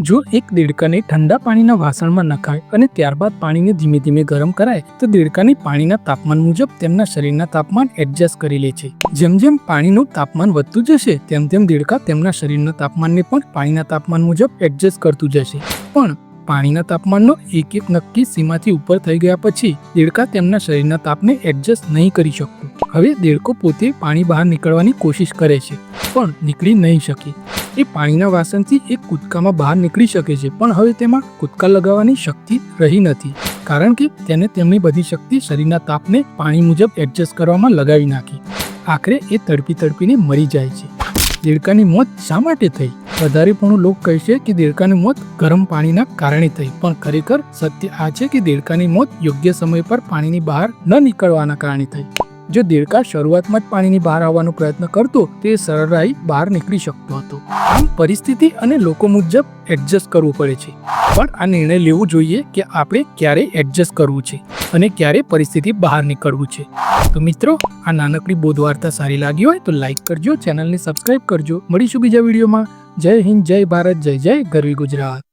જો એક દેડકાને ઠંડા પાણીના વાસણમાં નખાય અને ત્યારબાદ પાણીને ધીમે ધીમે ગરમ કરાય, તો દેડકાની પાણીના તાપમાન મુજબ તેમના શરીરના તાપમાન એડજસ્ટ કરી લે છે. જેમ જેમ પાણીનું તાપમાન વધતું જશે, તેમ તેમ દેડકા તેમના શરીરના તાપમાનને પણ પાણીના તાપમાન મુજબ એડજસ્ટ કરતું જશે. પણ પાણીના તાપમાનનો એક એક નક્કી સીમાથી ઉપર થઈ ગયા પછી, દેડકા તેમના શરીરના તાપને એડજસ્ટ નહીં કરી શકતું. હવે દેડકો પોતે પાણી બહાર નીકળવાની કોશિશ કરે છે, પણ નીકળી નહીં શકે. એ પાણીના વાસણથી એક કૂદકામાં બહાર નીકળી શકે છે, પણ હવે તેમાં કૂદકા લગાવવાની શક્તિ રહી નથી. કારણ કે તેને તેમની બધી શક્તિ શરીરના તાપને પાણી મુજબ એડજસ્ટ કરવામાં લગાવી નાખી. આખરે એ તડપી તડપીને મરી જાય છે. દેડકાની મોત શા માટે થઈ? વધારે પણ કહે કહેશે કે દેડકાની મોત ગરમ પાણીના કારણે થઈ, પણ ખરેખર સત્ય આ છે કે દેડકાની મોત યોગ્ય સમય પર પાણીની બહાર ન નીકળવાના કારણે થઈ. જો દેડકા શરૂઆતમાં જ પાણીની બહાર આવવાનો પ્રયત્ન કરતો, તે સરળાઈ બહાર નીકળી શકતો હતો. આમ પરિસ્થિતિ અને લોકો મુજબ એડજસ્ટ કરવું પડે છે. પણ આ નિર્ણય લેવો જોઈએ કે આપણે ક્યારે એડજસ્ટ કરવું છે અને ક્યારે પરિસ્થિતિ બહાર નીકળવું છે. તો મિત્રો, આ નાનકડી બોધ વાર્તા સારી લાગી હોય તો લાઈક કરજો, ચેનલને સબસ્ક્રાઇબ કરજો. મળીશું બીજા વિડીયોમાં. જય હિન્દ, જય ભારત, જય જય, ગરવી ગુજરાત.